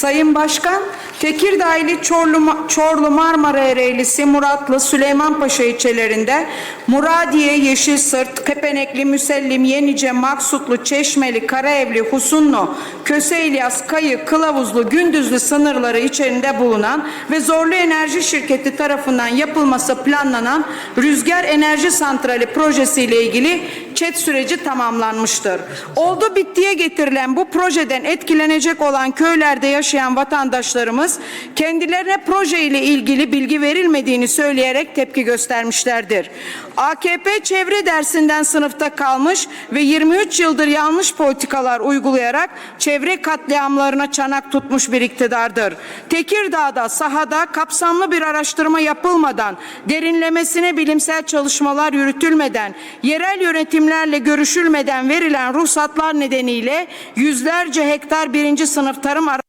Sayın Başkan, Tekirdağ ili Çorlu, Çorlu Marmara Ereğlisi, Muratlı, Süleymanpaşa ilçelerinde Muradiye, Yeşilsırt, Kepenekli, Müsellim, Yenice, Maksutlu, Çeşmeli, Karaevli, Husunlu, Köse İlyas, Kayı, Kılavuzlu, Gündüzlü sınırları içerisinde bulunan ve Zorlu Enerji Şirketi tarafından yapılması planlanan Rüzgar Enerji Santrali projesi ile ilgili çet süreci tamamlanmıştır. Oldu bittiye getirilen bu projeden etkilenecek olan köylerde yaşayan vatandaşlarımız kendilerine proje ile ilgili bilgi verilmediğini söyleyerek tepki göstermişlerdir. AKP çevre dersinden sınıfta kalmış ve 23 yıldır yanlış politikalar uygulayarak çevre katliamlarına çanak tutmuş bir iktidardır. Tekirdağ'da sahada kapsamlı bir araştırma yapılmadan, derinlemesine bilimsel çalışmalar yürütülmeden, yerel yönetimlerle görüşülmeden verilen ruhsatlar nedeniyle yüzlerce hektar birinci sınıf tarım arazi